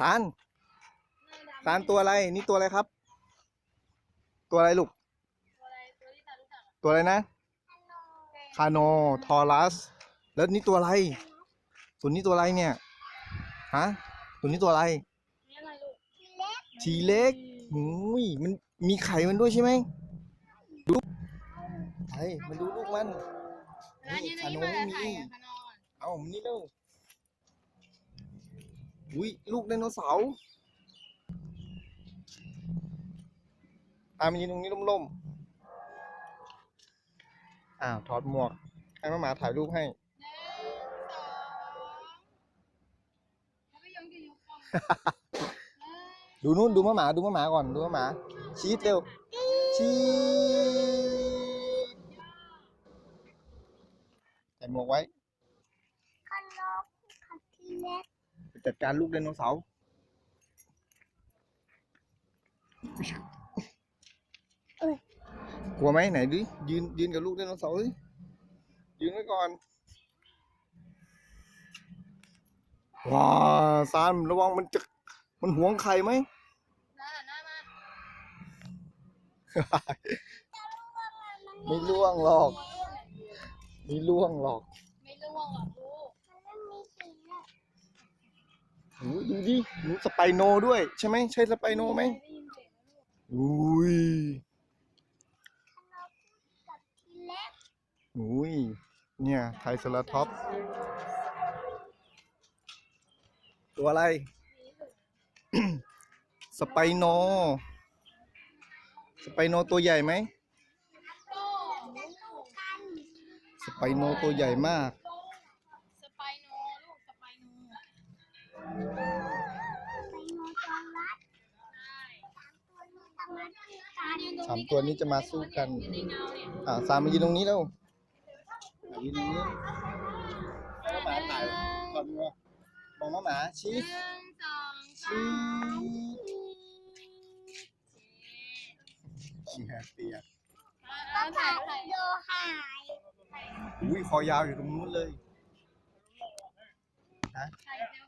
ซานซานตัวอะไร นี่ตัวอะไรครับ ตัวอะไรลูก ตัวอะไรนะคาโนทอรัส แล้วนี่ตัวอะไรตัวนี้ตัวอะไรเนี่ย ฮะตัวนี้ตัวอะไร ทีเล็กหูยมันมีไข่มันด้วยใช่ไหมดูไอ้มันดูลูกมันนี่คาโนไม่มี เอามันนี่เร็ว อุ้ยลูกไดโนเสาร์อ่ามันยืนตรงนี้ล่มๆ อ้าว ถอดหมวก ให้มาหมาถ่ายรูปให้ ดูนู่นดูมะหมาดูมะหมาก่อน ดูมะหมา ชีสเร็ว ชีสใส่หมวกไว้ ขนมขับทีเล็ก ไป จัดการลูกไดโนเสาร์กลัวไหมไหนดิยืนยืนกับลูกไดโนเสาร์ดิยืนไว้ก่อนว้าซานระวังมันจะมันหวงไข่ไหมไม่ล่วงหรอก ไม่ล่วงหรอกมันไม่ โอ้ยดูดิหนูสไปโนด้วย ใช่ไหมใช่สไปโนไหมอุ้ยขนมกับทีเล็กอุ้ยเนี่ยไทรเซราท็อปส์ตัวอะไร สไปโน สไปโนตัวใหญ่ไหมจะสู้กันสไปโนตัวใหญ่มาก สามตัวนี้ทำมาด้วยกันสามตัวนี้จะมาสู้กันอยู่ในเงาเนี่ยอ่าสามมายืนตรงนี้แล้วอะยืนตรงนี้แล้วหมาถ่ายก่อนดีกว่ามองมาหมาชีหสนึ่งสองสาชีมสชีแฮปปี้อะเอาถ่ายถ่ายโยหายอุ้ยคอยาวอยู่ตรงนู้นเลยถ่ายเร็ว